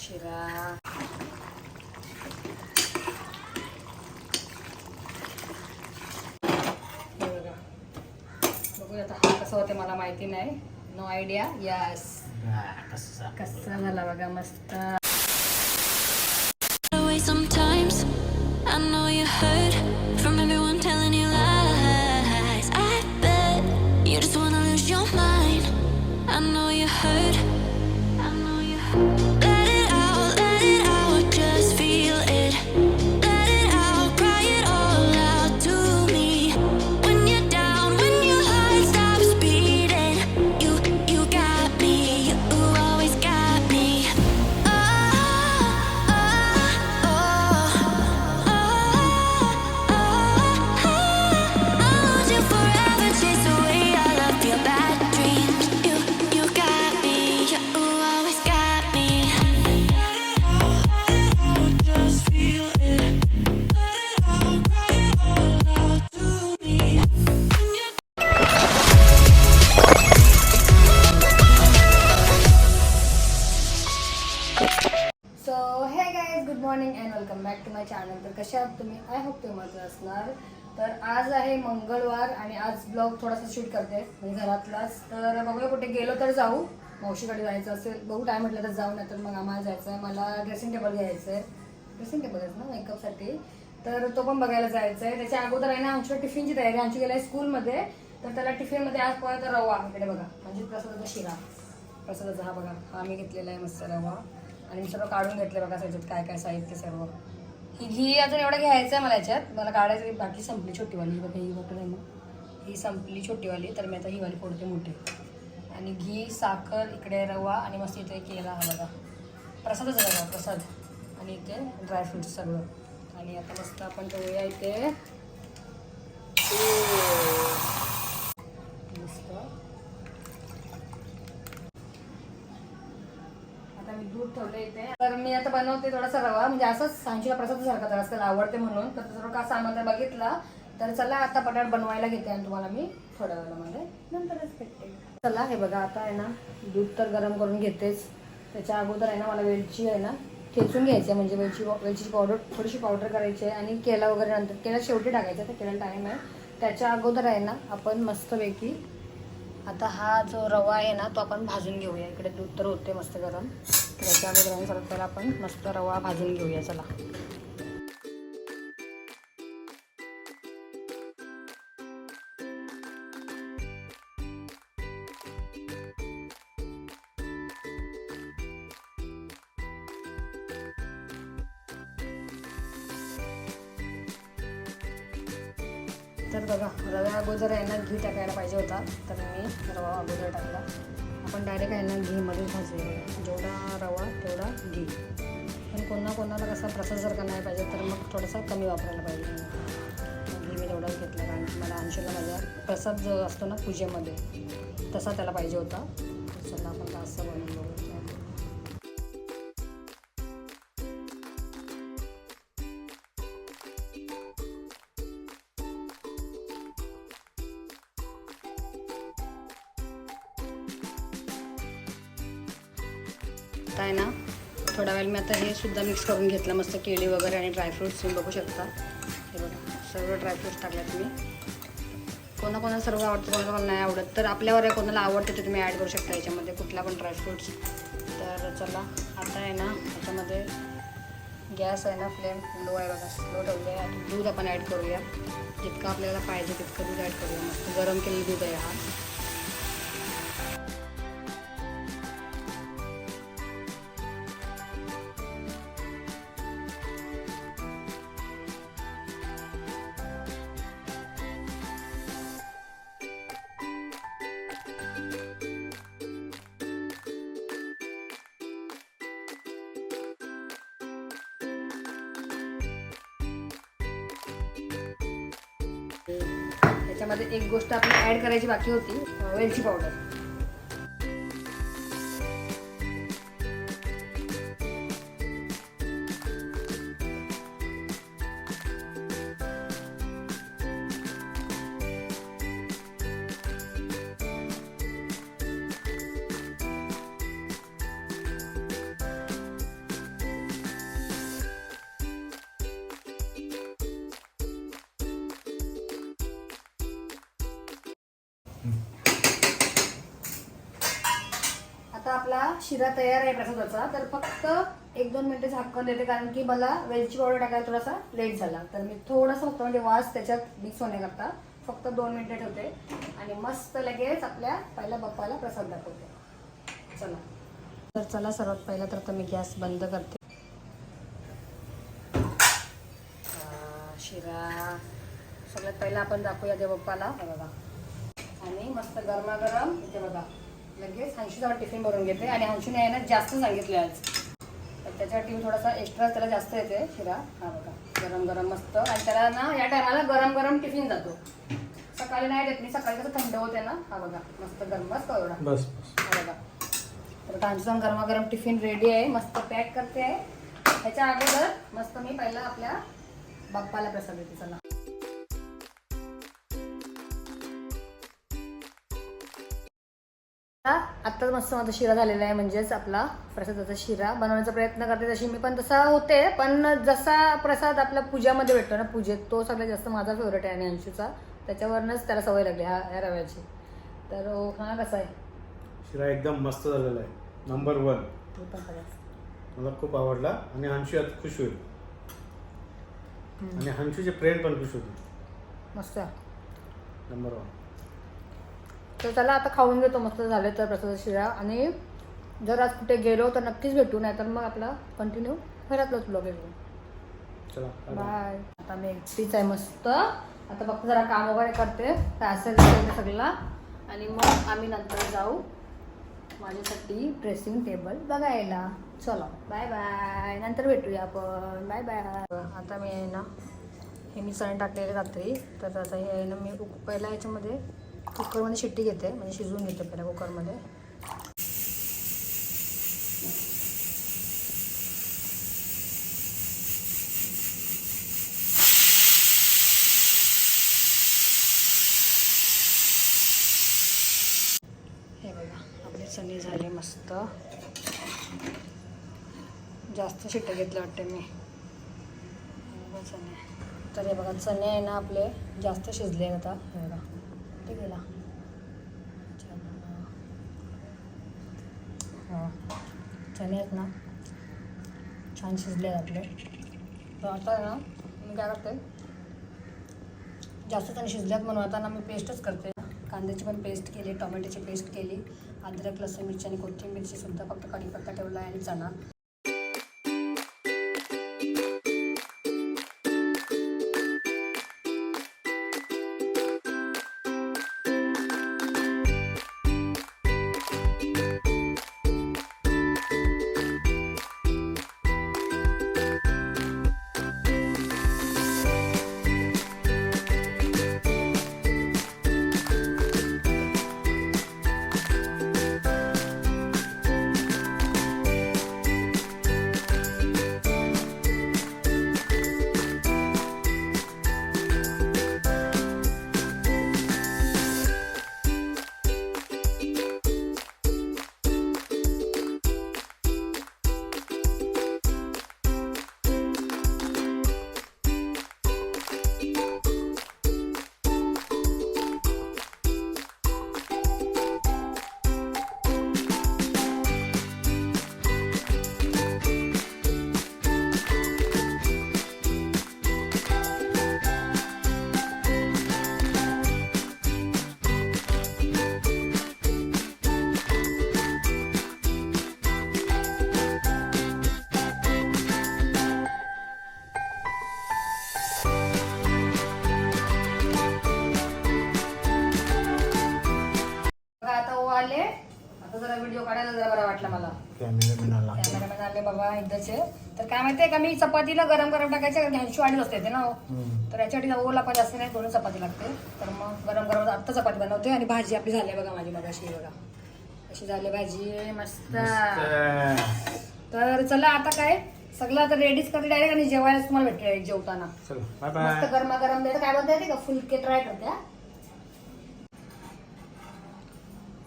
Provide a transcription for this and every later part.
शिरा. बघा. बघूया आता हा कसं होते मला माहिती नाही. नो आयडिया यस कसा झाला बघा? मस्त. तर आज आहे मंगळवार आणि आज ब्लॉग थोडासा शूट करते. म्हणजे घरातलाच. तर बघूया कुठे गेलो तर जाऊ. मावशीकडे जायचं असेल. बघू काय म्हटलं तर जाऊ नाही तर मग आम्हाला जायचं आहे मला ड्रेसिंग टेबल घ्यायचं आहे ड्रेसिंग टेबल आहे ना मेकअपसाठी तर तो पण बघायला जायचं आहे त्याच्या अगोदर आहे ना आमच्या टिफिनची तयारी. आमची गेला आहे स्कूलमध्ये तर त्याला टिफिनमध्ये आज परत रवा. इकडे बघा. म्हणजे प्रसादाचा शिरा. प्रसादाचा हा बघा. हा मी घेतलेला आहे मस्त रवा. आणि मी सर्व काढून घेतले बघा त्याच्यात काय काय साहित्य सर्व. की घी अजून एवढं घ्यायचं आहे मला याच्यात. मला काढायचं बाकी संपली छोटीवाली. ही बघा ही बघा आहे ना ही संपली छोटीवाली. तर मी आता ही वाली फोडते मोठी. आणि घी साखर इकडे रवा आणि मस्त इथे केला हा बघा. प्रसादच बघा प्रसाद. आणि इथे ड्रायफ्रुट्स सर्व आणि आता मस्त आपण ठेवूया इथे मस्त आता मी दूध ठेवले इथे. तर मी आता बनवते थोडासा रवा. म्हणजे असंच सांशीला प्रसाद सारखा तर त्याला आवडते म्हणून. तर सर्व का सामान जर बघितला तर चला आता बटाट बनवायला घेते आणि तुम्हाला मी थोड्या वेळामध्ये म्हणजे नंतरच भेटते. चला हे बघा आता आहे ना दूध तर गरम करून घेतेच. त्याच्या अगोदर आहे ना मला वेलची आहे ना ठेचून घ्यायची आहे. म्हणजे वेलची वेलची पावडर थोडीशी पावडर करायची आहे. आणि केला वगैरे नंतर केला शेवटी टाकायचं तर केला टाईम आहे. त्याच्या अगोदर आहे ना आपण मस्तपैकी आता हा जो रवा आहे ना तो आपण भाजून घेऊया. इकडे दूध तर होते मस्त गरम. त्याच्या अगोदर पहिला आपण मस्त रवा भाजून घेऊया चला. आणि कोणा कोणाला कसा प्रसादासारखा नाही पाहिजे तर मग थोडासा कमी वापरायला पाहिजे. घी मी तेवढाच घेतला कारण मला अंशूला माझ्या प्रसाद जो असतो ना पूजेमध्ये तसा त्याला पाहिजे होता. मिक्स करून घेतलं मस्त केळी वगैरे आणि ड्रायफ्रुट्स तुम्ही बघू शकता. हे बघा सर्व ड्रायफ्रुट्स टाकल्यात तुम्ही. कोणाकोणाला सर्व आवडतं कोणाला कोणाला नाही आवडत तर आपल्यावर आहे कोणाला आवडतं ते तुम्ही ॲड करू शकता याच्यामध्ये कुठला पण ड्रायफ्रुट्स तर चला आता आहे ना याच्यामध्ये गॅस आहे ना फ्लेम लो आहे बघा स्लो ठेवले आहे दूध आपण ॲड करूया. जितकं आपल्याला पाहिजे तितकं दूध ॲड करूया. मस्त गरम केलेलं दूध आहे हा. त्याच्यामध्ये एक गोष्ट आपण ॲड करायची बाकी होती वेलची पावडर आपला शिरा तयार आहे प्रसादाचा तर फक्त एक दोन मिनिटं झाकण देते कारण की मला वेलची पावडर टाकायला थोडासा लेट झाला. तर मी थोडासा फक्त म्हणजे वास त्याच्यात मिक्स होण्याकरता फक्त दोन मिनिटं ठेवते आणि मस्त लगेच आपल्या पहिल्या बाप्पाला प्रसाद दाखवते. चला. तर चला सर्वात पहिला तर मी गॅस बंद करते. शिरा. सगळ्यात पहिला आपण दाखवूया देवप्पाला बप्पाला. बघा. आणि मस्त गरमागरम इथे बघा. लगेच हंशीचा टिफिन भरून घेते आणि हंशीने आहे ना जास्त सांगितले आज. तर त्याच्यासाठी मी थोडासा एक्स्ट्रा त्याला जास्त येते शिरा. हा बघा गरम गरम मस्त. आणि त्याला ना या टायमाला गरम गरम टिफिन जातो. सकाळी नाही देत मी सकाळी कसं थंड होते ना. हा बघा मस्त गरम मस्त एवढा. बस हा बघा. तर कांचन गरमागरम टिफिन रेडी आहे मस्त पॅक करते. आहे ह्याच्या अगोदर मस्त मी पहिला आपल्या बाप्पाला प्रसाद देते चला. आत्ताच मस्त माझा शिरा झालेला आहे म्हणजेच आपला प्रसादाचा शिरा. बनवण्याचा प्रयत्न करते जशी मी पण तसा होते पण जसा प्रसाद आपल्या पूजामध्ये भेटतो ना पूजेत तो सगळ्यात जास्त माझा फेवरेट आहे आणि अंशूचा. त्याच्यावरनंच त्याला सवय लागली ह्या ह्या रव्याची. तर हो, हा कसा आहे? शिरा एकदम मस्त झालेला आहे. नंबर वन मी पण खायचं. मला खूप आवडला. आणि हंशू यात खुश होईल. आणि हंशूचे फ्रेंड पण खुश होतील. मस्त. नंबर वन तर त्याला आता खाऊन घेतो मस्त झाले तर प्रसाद शिरा. आणि जर आज कुठे गेलो तर नक्कीच भेटू नाही तर मग आपला कंटिन्यू घरातलंच ब्लॉग येतो चला. बाय आता मी एकटीच आहे मस्त. आता फक्त जरा काम वगैरे करते असेल सगळं. आणि मग आम्ही नंतर जाऊ. माझ्यासाठी ड्रेसिंग टेबल बघायला. चलो बाय बाय नंतर भेटूया आपण. बाय बाय आता मी आहे ना हे मी चणे टाकलेले रात्री. तर आता हे आहे ना मी पहिला याच्यामध्ये कुकरमध्ये शिट्टी घेते म्हणजे शिजवून घेते पहिला कुकरमध्ये. हे बघा आपले चणे झाले मस्त. जास्त शिट्ट्या घेतल्या वाटते मी. चणे. तर हे बघा चणे आहे ना आपले जास्त शिजले आता. हे बघा. ते गेला? चणे आहेत ना? छान शिजले आहेत आपले. तर आता ना मी काय करते? जास्त चणे शिजल्यात म्हणून आता ना मी पेस्टच करते. कांद्याची पण पेस्ट केली टोमॅटोची पेस्ट केली अद्रक लसूण मिरची आणि कोथिंबीरची सुद्धा फक्त कढीपत्ता ठेवला आहे आणि चणा. जरा व्हिडिओ काढायला जरा बरा वाटला मला. कॅमेरामॅन आला कॅमेरामॅन आले बाबा एकदाचे तर काय माहितीये का मी चपातीला गरम गरम टाकायचे घ्यायची वाढीच असते ते ना हो. तर याच्यासाठी ओला पण जास्त नाही दोन चपाती लागते. तर मग गरम गरम आत्ता चपाती बनवते आणि भाजी आपली झाली आहे बघा माझी मग अशी बघा. अशी झाली भाजी? मस्त. तर चला आता काय सगळं आता रेडीच करते डायरेक्ट आणि जेवायला तुम्हाला भेटते जेवताना. चला बाय मस्त बाय गरमा गरम देतं काय बोलता येते का फुलके ट्राय करते हा?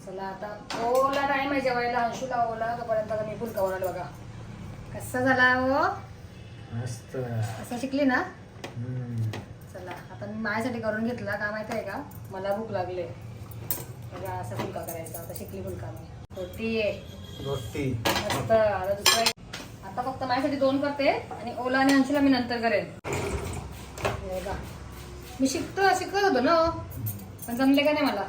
चला आता. ओला टाइम आहे जेवायला. अंशूला ओला तोपर्यंत आता मी फुलका बनवलं बघा. कसा झाला हो? मस्त. असं शिकली ना. चला आता मी माझ्यासाठी करून घेतला. का माहिती आहे का? मला भूक लागले. बघा असा फुलका करायचा. आता शिकली फुलका मी. होती रोटी. मस्त. आता दुसरं आता फक्त माझ्यासाठी दोन करते. आणि ओला आणि अंशूला मी नंतर करेन. बघा. मी शिकतो शिकत होतो ना हो. पण जमले का नाही मला?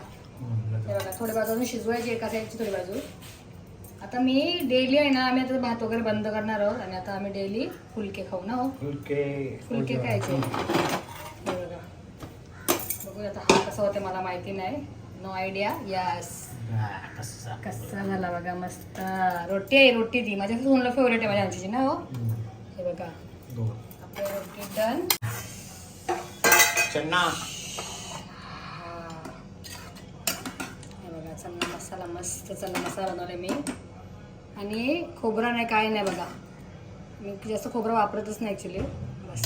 बघा थोडी बाजू अजून शिजवायची एका साईडची थोडी बाजू. आता मी डेली आहे ना आम्ही आता भात वगैरे बंद करणार आहोत आणि आता आम्ही डेली फुलके खाऊ ना हो फुलके फुलके खायचे. बघा. बघूया आता हा कसा होते मला माहिती नाही. नो आयडिया यस कसा? झाला बघा मस्त. रोटी आहे रोटी ती. माझ्या सोनला फेवरेट आहे माझ्या आमची ना हो. हे बघा. आपली रोटी डन चन्ना हे बघा चना मसाला मस्त चना मसाला बनवला मी. आणि खोबरा नाही काय नाही बघा. मी जास्त खोबरं वापरतच नाही ॲक्च्युली बस.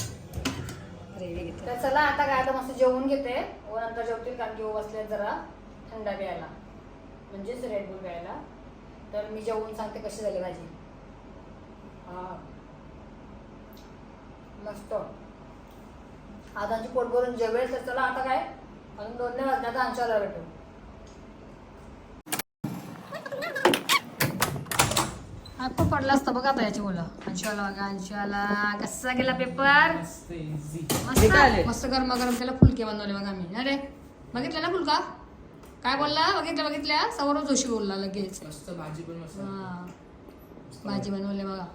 रेडी घेते तर चला आता काय आता मस्त जेवून घेते. व नंतर जेवतील कारण की ओ बसले जरा थंडा प्यायला. म्हणजेच रेडबुल प्यायला. तर मी जेवून सांगते कशी झाली भाजी. हा. मस्त. आता आमची पोट भरून जेवेल तर चला आता काय? अजून दोन नाही वाजले आता आमच्याला भेटू हा खूप पडला असता बघा आता याची मुलं. अंशुला बघा अंशुला कसा गेला पेपर? मस्त मस्त. गरम गरम त्याला फुलके बनवले बघा मी. अरे बघितलं ना फुलका? काय बोलला? बघितलं बघितल्या? सौरव जोशी बोलला लगेच. मस्त भाजी पण मस्त. हा. भाजी बनवले बघा.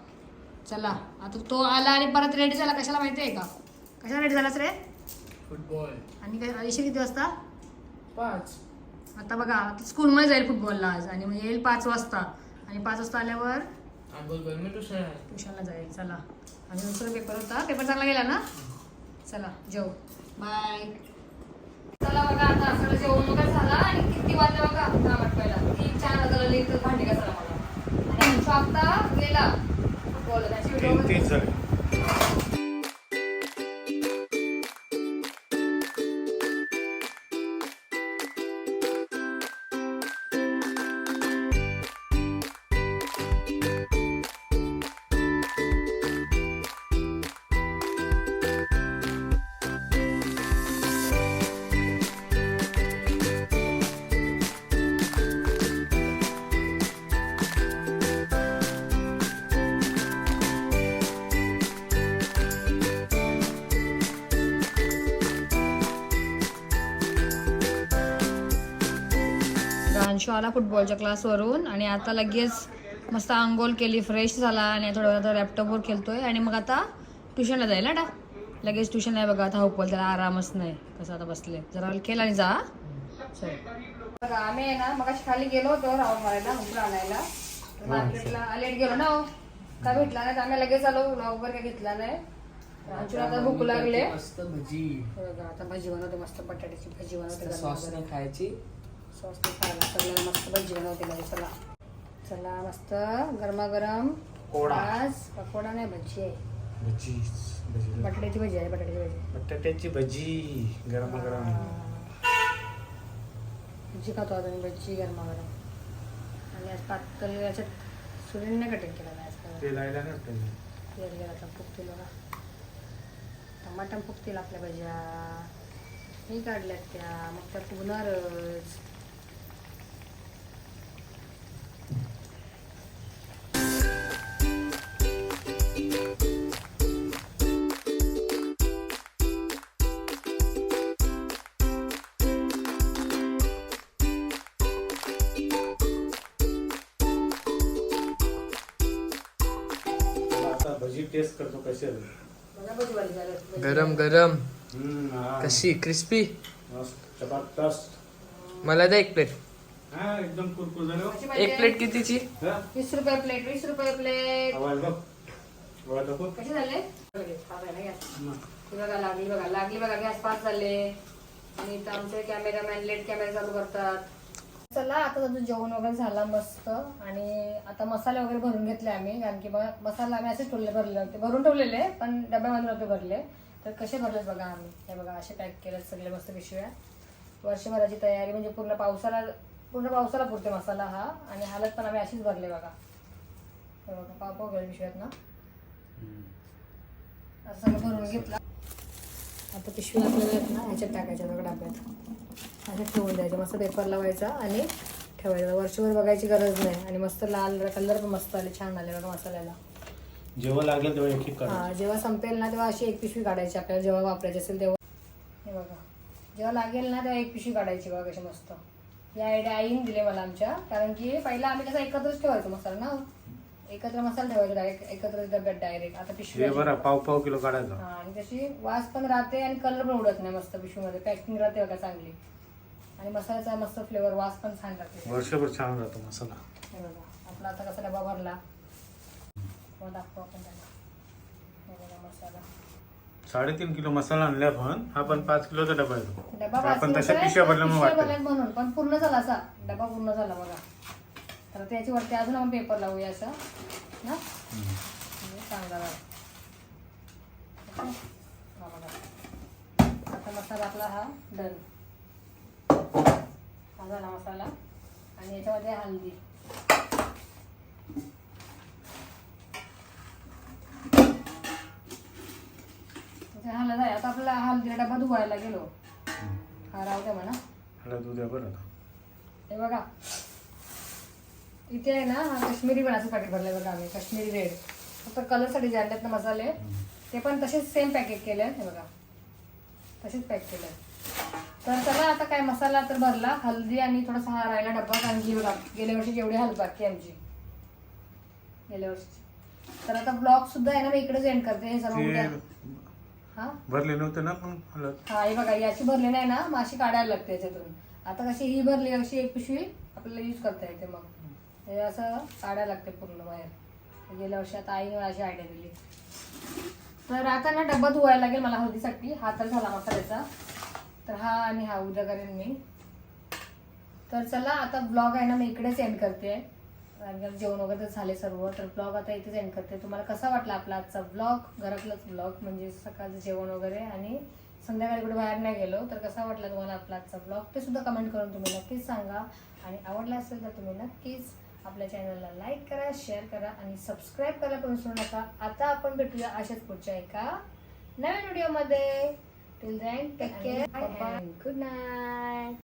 चला आता तो आला आणि परत रेडी झाला. कशाला माहिती आहे का? कशाला रेडी झालाच रे? फुटबॉल आणि काय आयुष्य किती वाजता? पाच. आता बघा आता स्कूलमध्ये जाईल फुटबॉलला आज. आणि मग येईल पाच वाजता. आणि पाच वाजता आल्यावर? बोल बोल ट्युशनला जाईल. चला. आणि दुसरा पेपर होता. पेपर चांगला गेला ना? चला जेव. बाय चला बघा आता सगळं जेवण वगैरे झाला आणि किती वाजले बघा? दहा मिनिट पहिला तीन चार वाजता लिहित भांडी घासायला मला आणि अंशू आता गेला. फुटबॉल त्याची अंशू आला फुटबॉलच्या क्लासवरून आणि आता लगेच मस्त आंघोळ केली फ्रेश झाला आणि थोडा वेळ आता लॅपटॉपवर खेळतोय. आणि मग आता ट्युशनला जाईल ना लगेच ट्युशन आहे बघा आता होपल त्याला आरामच नाही. कसं आता बसले? जरा खेळ आणि जा. चल. बघा आम्ही आहे ना मग खाली गेलो होतो राऊंड मारायला अंकुर आणायला. मार्केटला लेट गेलो ना हो. का भेटला नाही? आम्ही लगेच आलो वगैरे काही घेतला नाही. आता भूक लागले. मस्त भजी. आता भाजी बनवते मस्त बटाट्याची भाजी बनवते. सॉस खायची. सॉस खायला सगळ्यांना मस्त भजी बनवते माझी. चला. चला मस्त. गरमागरम. पकोडा. आज पकोडा नाही भजी आहे. भजी भजी. बटाट्याची भजी आहे बटाट्याची भजी बटाट्याची भजी गरम गरम भजी खातो आता मी भजी गरमागरम. आणि आज पातळ याच्यात सुरीने कटिंग केलं आज. नाही वाटतं. तेल गेला तर फुगतील बघा. टमाटर फुगतील आपल्या भज्या. मी काढल्यात त्या. मग त्या फुगणारच टेस्ट करतो. भजी. गरम गरम. कशी? क्रिस्पी मला द्या एक प्लेट. हा एकदम कुरकुर झालं? एक प्लेट कितीची? हा? वीस रुपये प्लेट वीस रुपये प्लेट. आवाज बघ. आवाज दाखव. कसे झाले? बघा लागली बघा लागली बघा गॅस पास झाले. आणि आमचे कॅमेरामॅन लेट कॅमेरा चालू करतात. चला आता तुझं जेवण वगैरे झाला मस्त. आणि आता मसाले वगैरे भरून घेतले आम्ही कारण की बघा मसाला आम्ही असेच ठेवले भरले होते भरून ठेवलेले पण डब्यामध्ये नव्हते भरले. तर कसे भरलेत बघा आम्ही. हे बघा असे पॅक केले सगळे मस्त पिशव्या. वर्षभराची तयारी म्हणजे पूर्ण पावसाला पूर्ण पावसाला पुरते मसाला हा. आणि हालत पण आम्ही अशीच भरले बघा. हे बघा पाव पाव गेले पिशव्यात ना असं भरून घेतला. आता पिशवी आपल्याला ना ह्याच्यात टाकायच्या बघा डब्यात. असं ठेवून द्यायचं. मस्त पेपर लावायचा आणि ठेवायचं. वर्षभर बघायची गरज नाही. आणि मस्त लाल कलर पण मस्त आले. छान आले बघा मसाल्याला. जेव्हा लागलं तेव्हा एक हा जेव्हा संपेल ना तेव्हा अशी एक पिशवी काढायची. आपल्याला जेव्हा वापरायची असेल तेव्हा. हे बघा. जेव्हा लागेल ना तेव्हा एक पिशवी काढायची बघा कशी मस्त. या आयडिया आईने दिले मला आमच्या. कारण की पहिला आम्ही कसं एकत्रच ठेवायचो मसाला ना. एकत्र मसाला ठेवायचो डायरेक्ट एकत्र डब्यात डायरेक्ट आता पिशवी हे बरं पाव पाव किलो काढायचं. हा आणि तशी वास पण राहते आणि कलर पण उडत नाही मस्त पिशवीमध्ये. पॅकिंग राहते बघा चांगली. आणि मसाल्याचा मस्त फ्लेवर वास पण छान राहते. वर्षभर छान राहतो मसाला. हे बघा आपला आता कसा डबा भरला. मग दाखवू आपण त्याला. हे बघा मसाला. साडेतीन किलो मसाला आणला पण हा पण पाच किलोचा डबा येतो डबा आपण वाचला तशा तर पिशव्या भरल्यामुळे पिशव्या वाटतं. भरल्यात म्हणून पण पूर्ण झाला असा. डबा पूर्ण झाला बघा. तर त्याची वरती अजून आपण पेपर लावूया असं. ना म्हणजे चांगला. हा. आता मसाला आपला हा डन हा झाला मसाला. आणि याच्यामध्ये हल्दी. हलद आहे आता आपल्याला हल्दीला डबा धुवायला गेलो हा. राहू द्या म्हणा. बरं हे बघा. इथे आहे ना हा काश्मीरी बनाचं पॅकेट भरलंय बघा आम्ही काश्मीरी रेड. फक्त कलरसाठी जे आणलेत ना मसाले ते पण तसेच सेम पॅकेट केले हे बघा. तसेच पॅक केले तर चला आता काय मसाला तर भरला हल्दी आणि थोडासा हा राहिला डब्बा कारण की बघा गेल्या वर्षी जेवढी हल्दी बाकी आमची. गेल्या वर्षी. तर आता ब्लॉग सुद्धा आहे ना मी इकडेच एंड करते हे सर्व उद्या. हा? भरले नव्हते ना पण. हा हे बघा याची भरली नाही ना माशी काढायला लागते याच्यातून. आता कशी ही भरली अशी एक पिशवी आपल्याला यूज करता येते मग. हे असं काढायला लागते पूर्ण बाहेर. गेल्या वर्षी आता आईने अशी आयडिया दिली. तर आता ना डब्बा धुवायला लागेल मला हळदीसाठी. हा तर झाला मसाल्याचा तर हा आणि हा उद्या करेन मी तर चला आता ब्लॉग आहे ना मी इकडेच एंड करते. कारण जेवण वगैरे झाले सर्व तर ब्लॉग आता इथेच एंड करते. तुम्हाला कसा वाटला आपला आजचा ब्लॉग घरातलाच ब्लॉग म्हणजे सकाळचं जेवण वगैरे आणि संध्याकाळी कुठे बाहेर नाही गेलो तर कसा वाटला तुम्हाला आपला आजचा ब्लॉग ते सुद्धा कमेंट करून तुम्ही नक्कीच सांगा. आणि आवडला असेल तर तुम्ही नक्कीच आपल्या चॅनलला लाईक करा शेअर करा आणि सबस्क्राईब करायला पण विसरू नका. आता आपण भेटूया अशाच पुढच्या एका नवीन व्हिडिओमध्ये. Till then take care good night